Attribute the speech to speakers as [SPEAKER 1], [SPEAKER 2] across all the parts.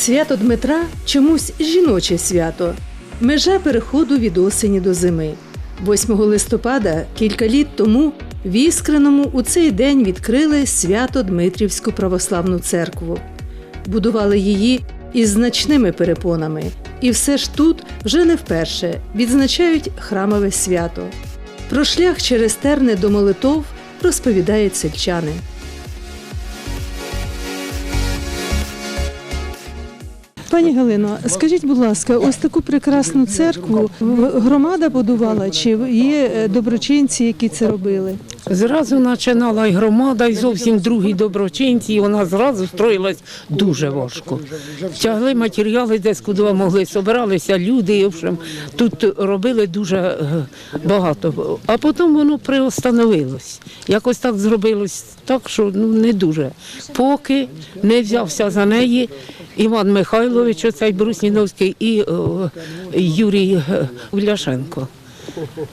[SPEAKER 1] Свято Дмитра чомусь жіноче свято, межа переходу від осені до зими. 8 листопада, кілька літ тому, в Іскреному у цей день відкрили свято Дмитрівську православну церкву. Будували її із значними перепонами, і все ж тут вже не вперше відзначають храмове свято. Про шлях через терни до молитов розповідають сельчани. Пані Галино, скажіть, будь ласка, ось таку прекрасну церкву громада будувала, чи є е, доброчинці, які це робили?
[SPEAKER 2] Зразу починала і громада, і зовсім другі доброчинці, і вона зразу строїлась дуже важко. Тягли матеріали десь куди могли, збиралися люди, і, в общем, тут робили дуже е, багато. А потім воно приостановилось. Якось так зробилось так, що ну, не дуже. Поки не взявся за неї Іван Михайлович, оцей Брусніновський, і Юрій е, Уляшенко.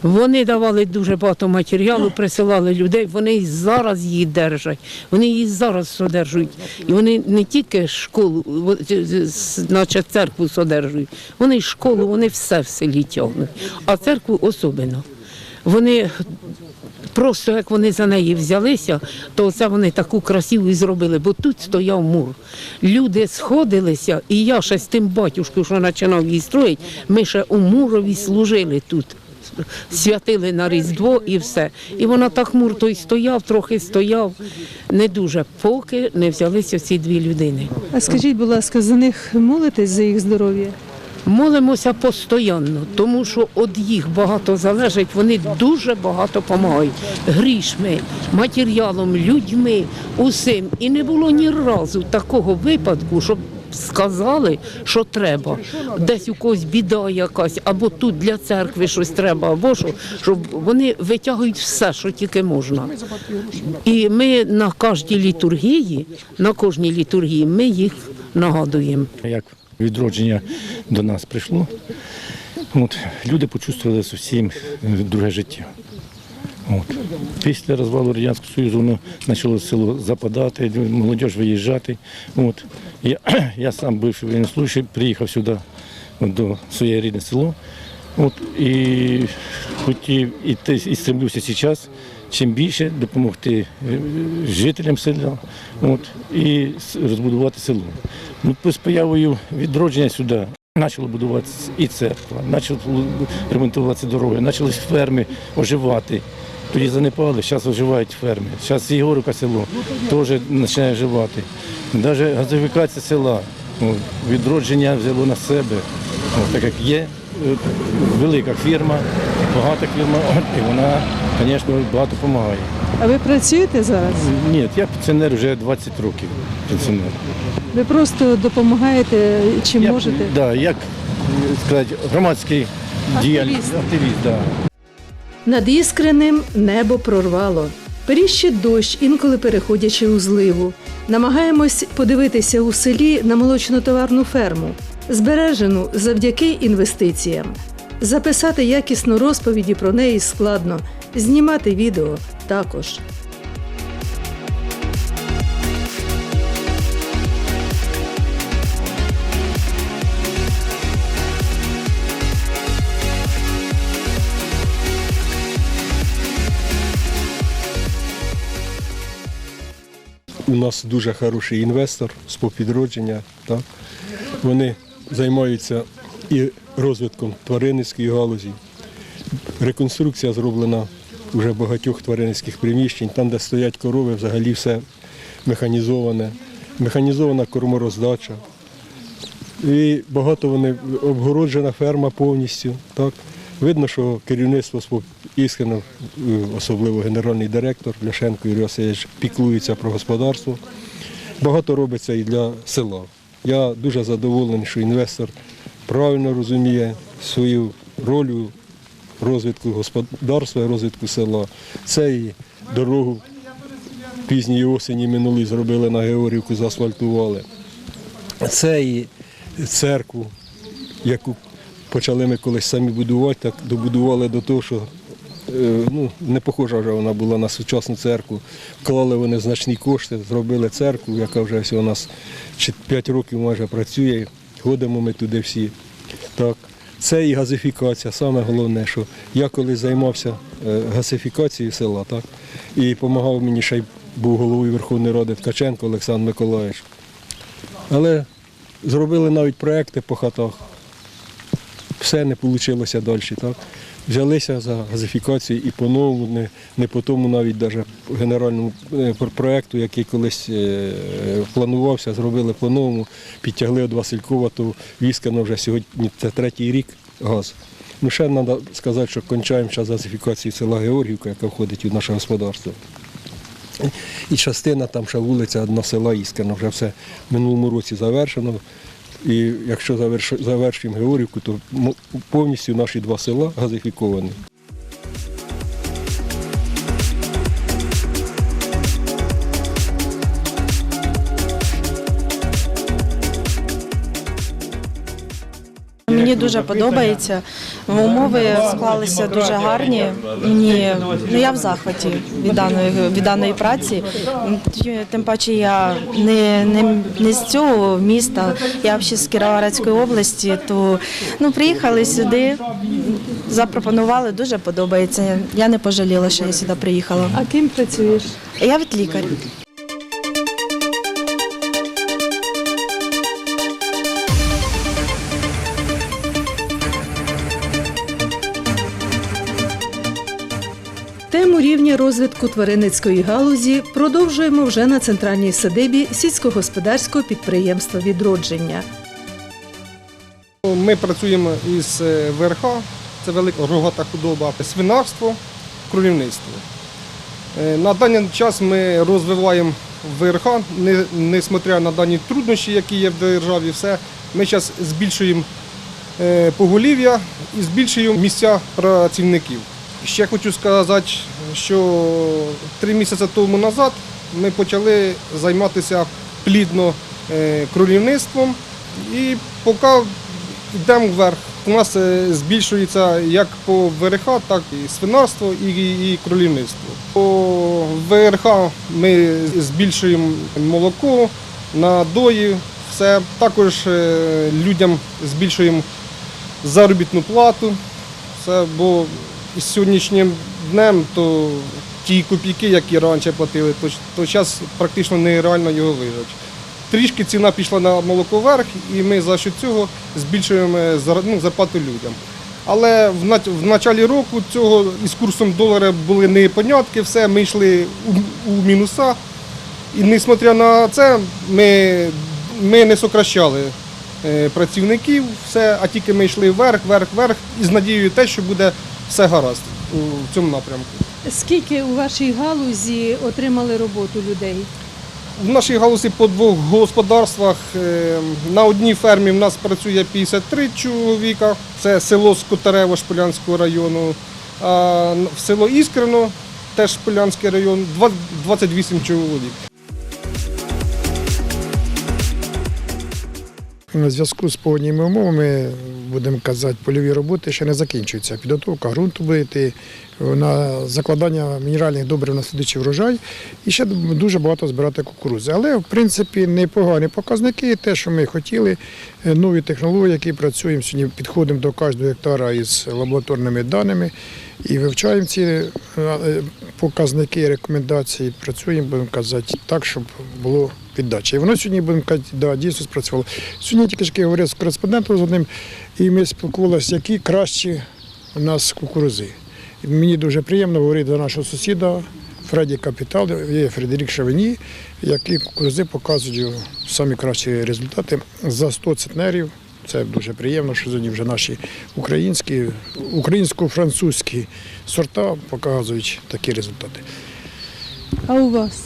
[SPEAKER 2] Вони давали дуже багато матеріалу, присилали людей. Вони і зараз її держать. Вони її зараз содержують. І вони не тільки школу, значить церкву содержують, вони школу, вони все в селі тягнуть. А церкву особливо. Вони просто як вони за неї взялися, то це вони таку красиву і зробили, бо тут стояв мур. Люди сходилися, і я ще з тим батюшкою, що починав її строїти, ми ще у мурові служили тут. Святили на Різдво і все. І вона так мур той стояв, трохи стояв, не дуже, поки не взялися ці дві людини.
[SPEAKER 1] А скажіть, будь ласка, за них молитесь за їх здоров'я?
[SPEAKER 2] Молимося постійно, тому що від їх багато залежить, вони дуже багато допомагають. Грішми, матеріалом, людьми, усім. І не було ні разу такого випадку, щоб сказали, що треба. Десь у когось біда якась, або тут для церкви щось треба, або що, щоб вони витягують все, що тільки можна. І ми на кожній літургії, на кожній літургії ми їх нагадуємо.
[SPEAKER 3] Відродження до нас прийшло, от, люди почувствували зовсім е, друге життя. От. Після розвалу Радянського Союзу воно почало село западати, молодь виїжджати. От. Я, я сам бивший воєннослужащий, приїхав сюди до своє рідне село. От, і хотів іти і стремлюся зараз чим більше допомогти е, жителям села от, і розбудувати село. Ну, з появою відродження сюди почало будуватися і церква, почали ремонтуватися дороги, почали ферми оживати. Тоді занепали, зараз оживають ферми. Зараз Єгорівка село теж починає оживати. Навіть газифікація села, відродження взяло на себе. Так як є велика фірма, багата фірма, і вона, звісно, багато допомагає.
[SPEAKER 1] А ви працюєте зараз?
[SPEAKER 3] Ні, я пенсіонер вже 20 років. Пенсіонер.
[SPEAKER 1] Ви просто допомагаєте чи
[SPEAKER 3] Я,
[SPEAKER 1] можете?
[SPEAKER 3] Да, як е, сказати, громадський діяльність,
[SPEAKER 1] Активіст.
[SPEAKER 3] Да.
[SPEAKER 1] Над іскреним небо прорвало. Періщить дощ, інколи переходячи у зливу. Намагаємось подивитися у селі на молочно-товарну ферму, збережену завдяки інвестиціям. Записати якісну розповіді про неї складно, знімати відео також.
[SPEAKER 4] У нас дуже хороший інвестор з попідродження. Так? Вони займаються і розвитком тваринницької галузі. Реконструкція зроблена вже багатьох тваринницьких приміщень, там, де стоять корови, взагалі все механізоване, механізована кормороздача. І багато вони обгороджена ферма повністю. Так? Видно, що керівництво Іскрено, е, особливо генеральний директор Ляшенко Юрій Васильович, піклується про господарство. Багато робиться і для села. Я дуже задоволений, що інвестор правильно розуміє свою роль у розвитку господарства розвитку села. Це і дорогу пізньої осені минулої зробили на Георгівку, заасфальтували. Це і церкву, яку почали ми колись самі будувати, так добудували до того, що ну, не похожа вже вона була на сучасну церкву. Вклали вони значні кошти, зробили церкву, яка вже у нас 5 років майже працює. Ходимо ми туди всі. Так. Це і газифікація, саме головне, що я коли займався е, газифікацією села, так, і допомагав мені ще й був головою Верховної Ради Ткаченко Олександр Миколаївич. Але зробили навіть проекти по хатах. Все не вийшло далі. Так? Взялися за газифікацію і по-новому, не, не по тому навіть даже генеральному е, пр- проекту, який колись е, планувався, зробили по-новому, підтягли від Василькова, то віскано вже сьогодні це третій рік газ. Ну, ще треба сказати, що кончаємо час газифікації села Георгівка, яка входить у наше господарство. І частина там ще вулиця одна села Іскана, вже все в минулому році завершено. І якщо завершимо Георгівку, то повністю наші два села газифіковані.
[SPEAKER 5] Мені дуже подобається. Умови склалися дуже гарні. Мені ну я в захваті від даної від даної праці. Тим паче я не, не, не з цього міста, я взагалі з Кіровоградської області. То ну приїхали сюди, запропонували, дуже подобається. Я не пожаліла, що я сюди приїхала.
[SPEAKER 1] А ким працюєш?
[SPEAKER 5] Я від лікар.
[SPEAKER 1] Рівня розвитку тваринницької галузі продовжуємо вже на центральній садибі сільськогосподарського підприємства відродження.
[SPEAKER 6] Ми працюємо із е, ВРХ, це велика рогата худоба, свинарство, кролівництво. Е, На даний час ми розвиваємо ВРХ, несмотря на дані труднощі, які є в державі, все. Ми зараз збільшуємо е, поголів'я і збільшуємо місця працівників. Ще хочу сказати, що три місяці тому назад ми почали займатися плідно е, кролівництвом і поки йдемо вверх. У нас е, збільшується як по ВРХ, так і свинарство, і, і, кролівництво. По ВРХ ми збільшуємо молоко, надої, все. Також е, людям збільшуємо заробітну плату. Все, бо з сьогоднішнім днем то ті копійки, які раніше платили, то, то зараз практично нереально його вижити. Трішки ціна пішла на молоко вверх, і ми за що цього збільшуємо ну, зарплату людям. Але в, нач- в началі року цього із курсом долара були непонятки, все, ми йшли у, у мінуса. І несмотря на це, ми, ми не сокращали е, працівників, все, а тільки ми йшли вверх, вверх, вверх, і з надією те, що буде все гаразд у цьому напрямку.
[SPEAKER 1] Скільки у вашій галузі отримали роботу людей?
[SPEAKER 6] В нашій галузі по двох господарствах е, на одній фермі в нас працює 53 чоловіка, це село Скотарево Шполянського району, а в село Іскрино, теж Шполянський район, 28 чоловік.
[SPEAKER 7] У зв'язку з погодніми умовами, будемо казати, польові роботи ще не закінчуються. Підготовка ґрунту буде йти на закладання мінеральних добрив на слідчий врожай і ще дуже багато збирати кукурузи. Але в принципі непогані показники, те, що ми хотіли, е, нові технології, які працюємо сьогодні, підходимо до кожного гектара із лабораторними даними і вивчаємо ці е, показники, рекомендації. Працюємо, будемо казати, так, щоб було піддача. І воно сьогодні, будемо казати, да, дійсно спрацювало. Сьогодні тільки ж говорив з кореспондентом з одним, і ми спілкувалися, які кращі у нас кукурузи. І мені дуже приємно говорити до нашого сусіда Фреді Капітал, Фредерік Шавені, які кукурузи показують самі кращі результати за 100 центнерів. Це дуже приємно, що сьогодні вже наші українські, українсько-французькі сорта показують такі результати.
[SPEAKER 1] А у вас?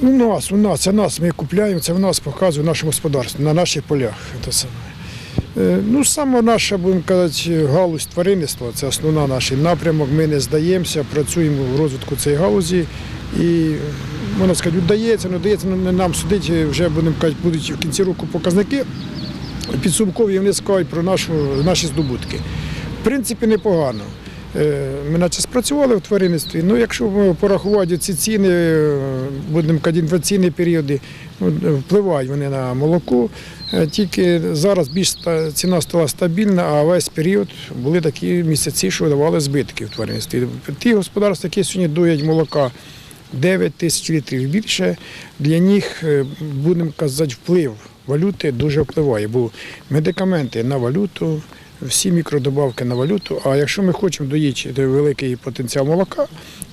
[SPEAKER 7] У нас, у нас, це нас, ми купляємо, це в нас показує в нашому господарстві, на наших полях. Це саме. Е, Ну, саме наша, будемо казати, галузь тваринництва, це основна наш напрямок. Ми не здаємося, працюємо в розвитку цієї галузі. І, можна сказати, вдається, не вдається, нам судити, вже будемо казати, будуть в кінці року показники підсумкові вони скажуть про нашу, наші здобутки. В принципі, непогано. Е, Ми наче спрацювали в тваринництві. Ну, якщо порахувати ці ціни, е, будемо казати, інфляційні періоди, ну, впливають вони на молоко. Е, Тільки зараз більш ціна стала стабільна, а весь період були такі місяці, що давали збитки в тваринництві. Ті господарства, які сьогодні доять молока 9 тисяч літрів більше, для них, будемо казати, вплив валюти дуже впливає, бо медикаменти на валюту, всі мікродобавки на валюту. А якщо ми хочемо доїти великий потенціал молока,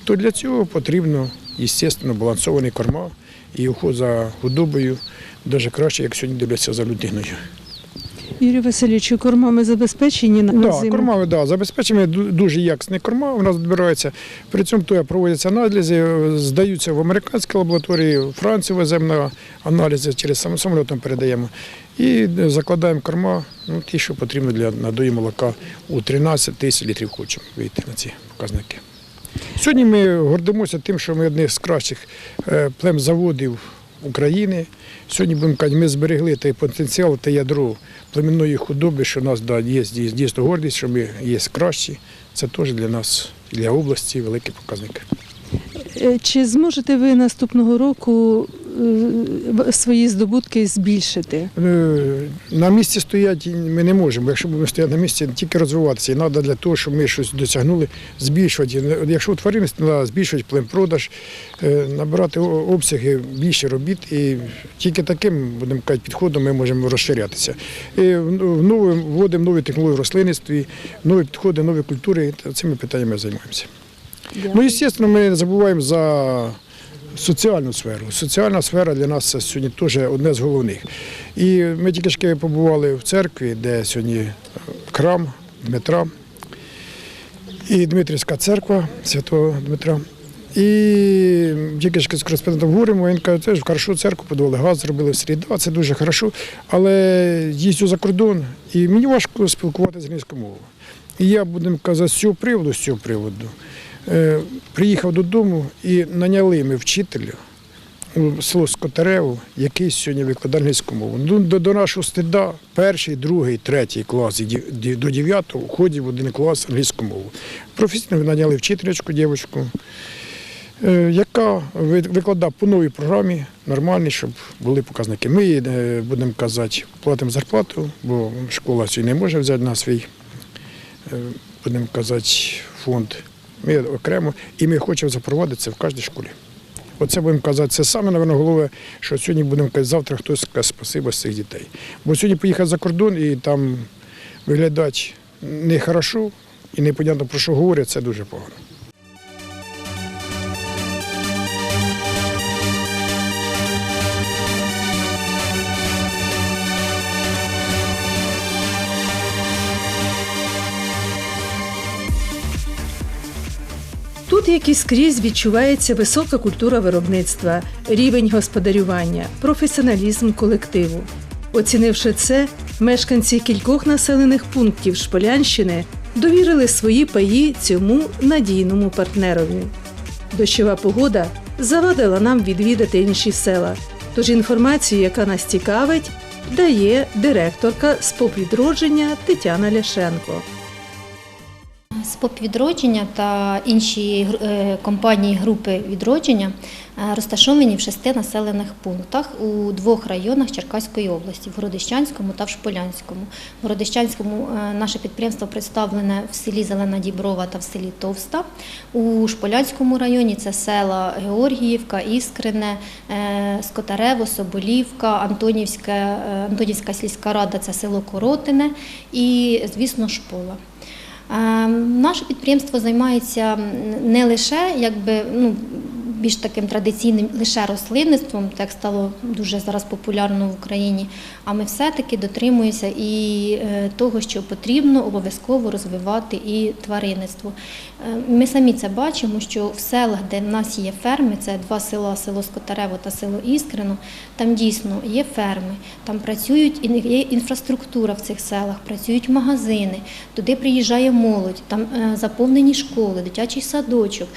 [SPEAKER 7] то для цього потрібно, звісно, балансований корма і уход за худобою дуже краще, як сьогодні дивляться за людиною.
[SPEAKER 1] Юрій Васильович, кормами забезпечені на
[SPEAKER 7] Да,
[SPEAKER 1] зиму?
[SPEAKER 7] корма, да, забезпечені дуже якісні корма. У нас відбираються. При цьому то проводяться аналізи, здаються в американські лабораторії, в Францію веземо аналізи, через сам- самолітом передаємо. І е, закладаємо корма, ну, ті, що потрібно для надої молока у 13 тисяч літрів хочемо вийти на ці показники. Сьогодні ми гордимося тим, що ми одні з кращих е, племзаводів України. Сьогодні будемо казати, ми зберегли той потенціал, те ядро племінної худоби, що у нас да, є дій- дійсно гордість, що ми є кращі. Це теж для нас, для області великий показник.
[SPEAKER 1] Е, Чи зможете ви наступного року свої здобутки збільшити?
[SPEAKER 7] Е, На місці стояти ми не можемо. Якщо будемо стояти на місці, тільки розвиватися. І треба для того, щоб ми щось досягнули, збільшувати. Якщо у тваринництві, треба збільшувати племпродаж, е, набирати обсяги більше робіт. І тільки таким, будемо казати, підходом ми можемо розширятися. І в- в вводимо нові технології в рослинництві, нові підходи, нові культури. Цими питаннями займаємося. Ну, звісно, ми не забуваємо за соціальну сферу. Соціальна сфера для нас це сьогодні теж одне з головних. І ми тільки побували в церкві, де сьогодні е, храм Дмитра і Дмитрівська церква Святого Дмитра. І тільки ж з кореспондентом говоримо, він каже, теж хорошо церкву подавали, газ зробили в селі. Да, це дуже хорошо, але їздю за кордон, і мені важко спілкуватися з англійською мовою. І я, будемо казати, з цього приводу, з цього приводу, приїхав додому і наняли ми вчителя у село Скотареву, який сьогодні викладає англійську мову. Ну, до, до нашого стида перший, другий, третій клас до дев'ятого входить в один клас англійську мову. Професійно наняли вчительочку, дівчинку, е, яка ви- викладає по новій програмі нормальні, щоб були показники. Ми е, будемо казати, платимо зарплату, бо школа сьогодні не може взяти на свій, е, будемо казати, фонд. Ми окремо, і ми хочемо запровадити це в кожній школі. Оце будемо казати, це саме, напевно, головне, що сьогодні будемо казати, завтра хтось скаже спасибо з цих дітей. Бо сьогодні поїхати за кордон і там виглядати нехорошо і непонятно про що говорять, це дуже погано.
[SPEAKER 1] Тут, як і скрізь, відчувається висока культура виробництва, рівень господарювання, професіоналізм колективу. Оцінивши це, мешканці кількох населених пунктів Шполянщини довірили свої паї цьому надійному партнерові. Дощова погода завадила нам відвідати інші села. Тож інформацію, яка нас цікавить, дає директорка спопвідродження Тетяна Ляшенко.
[SPEAKER 8] СПОП відродження та інші е, компанії групи відродження е, розташовані в шести населених пунктах у двох районах Черкаської області в Городищанському та в Шполянському. В Городищанському е, наше підприємство представлене в селі Зелена Діброва та в селі Товста. У Шполянському районі це села Георгіївка, Іскрине, Скотарево, Соболівка, Антонівська, Антонівська сільська рада це село Коротине і, звісно, Шпола. Е, Наше підприємство займається не лише якби, ну, більш таким традиційним лише рослинництвом, так стало дуже зараз популярно в Україні. А ми все-таки дотримуємося і е, того, що потрібно обов'язково розвивати і тваринництво. Е, Ми самі це бачимо, що в селах, де в нас є ферми, це два села, село Скотарево та село Іскрино, там дійсно є ферми, там працюють є інфраструктура в цих селах, працюють магазини, туди приїжджає молодь, там е, заповнені школи, дитячий садочок.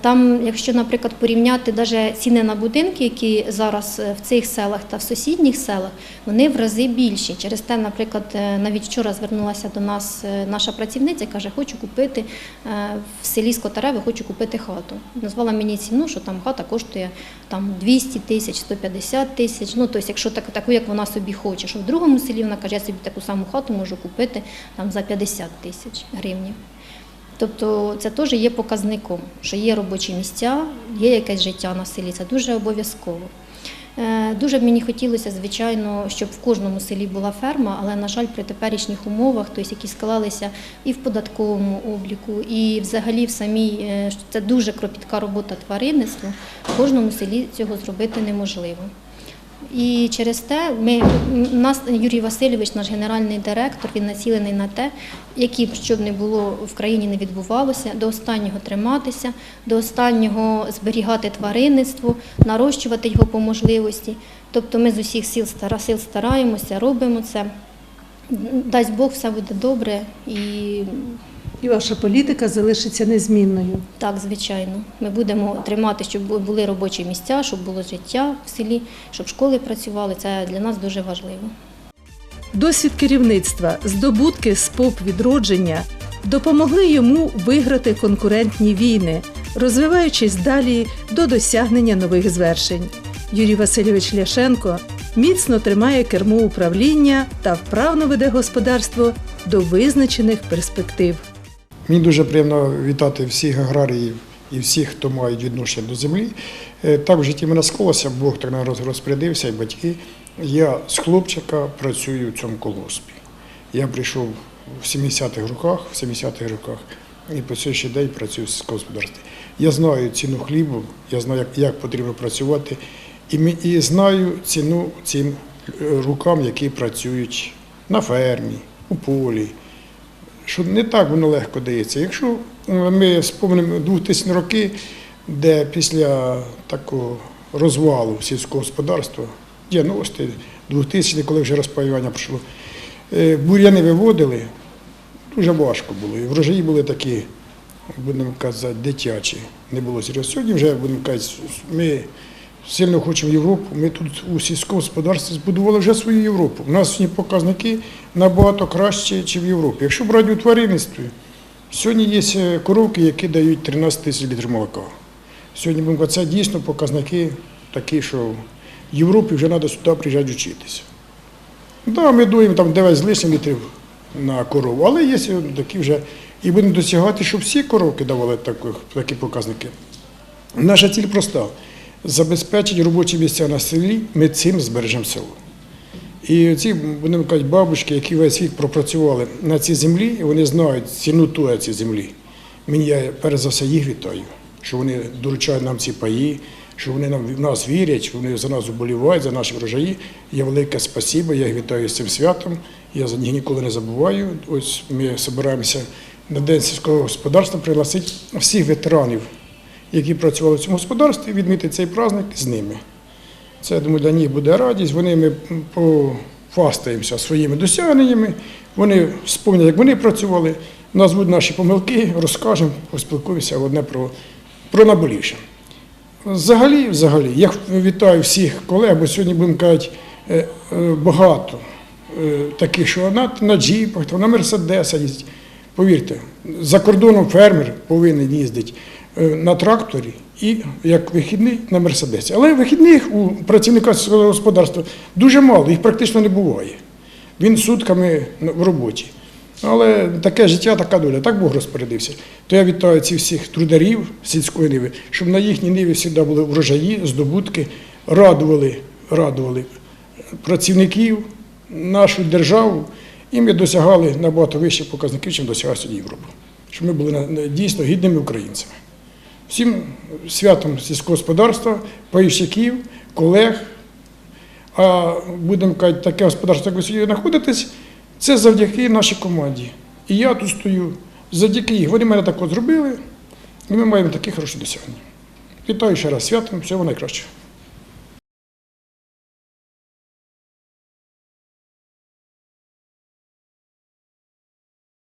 [SPEAKER 8] Там, якщо, наприклад, порівняти навіть ціни на будинки, які зараз е, в цих селах та в сусідніх селах, вони в рази більші. Через те, наприклад, е, навіть вчора звернулася до нас е, наша працівниця, каже, хочу купити в селі Скотареве, хочу купити хату. Назвала мені ціну, що там хата коштує там 200 тисяч, 150 тисяч. Ну, тобто, якщо так, таку, як вона собі хоче, що в другому селі вона каже, я собі таку саму хату можу купити там за 50 тисяч гривнів. Тобто це теж є показником, що є робочі місця, є якесь життя на селі, це дуже обов'язково. Е, Дуже б мені хотілося, звичайно, щоб в кожному селі була ферма, але, на жаль, при теперішніх умовах, тобто, які склалися і в податковому обліку, і взагалі в самій, е, це дуже кропітка робота тваринництва, в кожному селі цього зробити неможливо. І через те ми нас Юрій Васильович, наш генеральний директор, він націлений на те, які б що б не було в країні не відбувалося, до останнього триматися, до останнього зберігати тваринництво, нарощувати його по можливості. Тобто ми з усіх сил сил стараємося, робимо це. Дасть Бог, все буде добре і
[SPEAKER 1] І ваша політика залишиться незмінною.
[SPEAKER 8] так, звичайно. Ми будемо тримати, щоб були робочі місця, щоб було життя в селі, щоб школи працювали. Це для нас дуже важливо.
[SPEAKER 1] Досвід керівництва, здобутки СПОП відродження допомогли йому виграти конкурентні війни, розвиваючись далі до досягнення нових звершень. Юрій Васильович Ляшенко міцно тримає кермо управління та вправно веде господарство до визначених перспектив.
[SPEAKER 7] Мені дуже приємно вітати всіх аграріїв і всіх, хто мають відношення до землі. Е, Так в житті мене склалося, Бог так наразі розпорядився, і батьки. Я з хлопчика працюю в цьому колгоспі. Я прийшов в 70-х роках, в 70-х роках, і по сьогоднішній день працюю сільському господарстві. Я знаю ціну хлібу, я знаю, як, як потрібно працювати, і, і знаю ціну цим е, рукам, які працюють на фермі, у полі що не так воно легко дається. Якщо е, ми спомнимо 2000 роки, де після такого розвалу сільського господарства, 90-ті, 2000 коли вже розпаювання пройшло, е, бур'яни виводили, дуже важко було. І врожаї були такі, будемо казати, дитячі. Не було серйозно. Сьогодні вже, будемо казати, ми сильно хочемо Європу. Ми тут у сільському господарстві збудували вже свою Європу. У нас сьогодні показники набагато кращі, ніж в Європі. Якщо брати у тваринництві, сьогодні є е, коровки, які дають 13 тисяч літрів молока. Сьогодні це дійсно показники такі, що в Європі вже треба сюди приїжджати вчитися. Да, ми дуємо там 9 з лишнім літрів на корову, але є такі вже. І будемо досягати, щоб всі коровки давали такі показники. Наша ціль проста забезпечити робочі місця на селі, ми цим збережемо село. І ці, будемо казати, бабушки, які весь вік пропрацювали на цій землі, вони знають ціну тої цієї землі. Мені я перш за все їх вітаю, що вони доручають нам ці паї, що вони нам в нас вірять, що вони за нас уболівають, за наші врожаї. Я велике спасибо, я їх вітаю з цим святом. Я за них ніколи не забуваю. Ось ми збираємося на День сільського господарства пригласити всіх ветеранів, які працювали в цьому господарстві, відмітити цей праздник з ними. Це, я думаю, для них буде радість. Вони ми пофастаємося своїми досягненнями. Вони спомнять, як вони працювали, назвуть наші помилки, розкажемо, поспілкуємося одне про, про наболівше. Взагалі, взагалі, я вітаю всіх колег, бо сьогодні будемо казати е, е, багато е, таких, що на, на джіпах, на мерседесах їздять. Повірте, за кордоном фермер повинен їздити на тракторі і як вихідний на мерседесі. Але вихідних у працівника сільського господарства дуже мало, їх практично не буває. Він сутками в роботі. Але таке життя, така доля, так Бог розпорядився. То я вітаю ці всіх трударів сільської ниви, щоб на їхній ниві завжди були врожаї, здобутки, радували, радували працівників, нашу державу, і ми досягали набагато вищих показників, чим досягає сьогодні Європа. Щоб ми були дійсно гідними українцями. Всім святом сільського господарства, пайщиків, колег. А будемо казати, таке господарство, як ви сьогодні знаходитесь, це завдяки нашій команді. І я тут стою завдяки їх. Вони мене так от зробили, і ми маємо такі хороші досягнення. Вітаю ще раз святом, всього найкращого.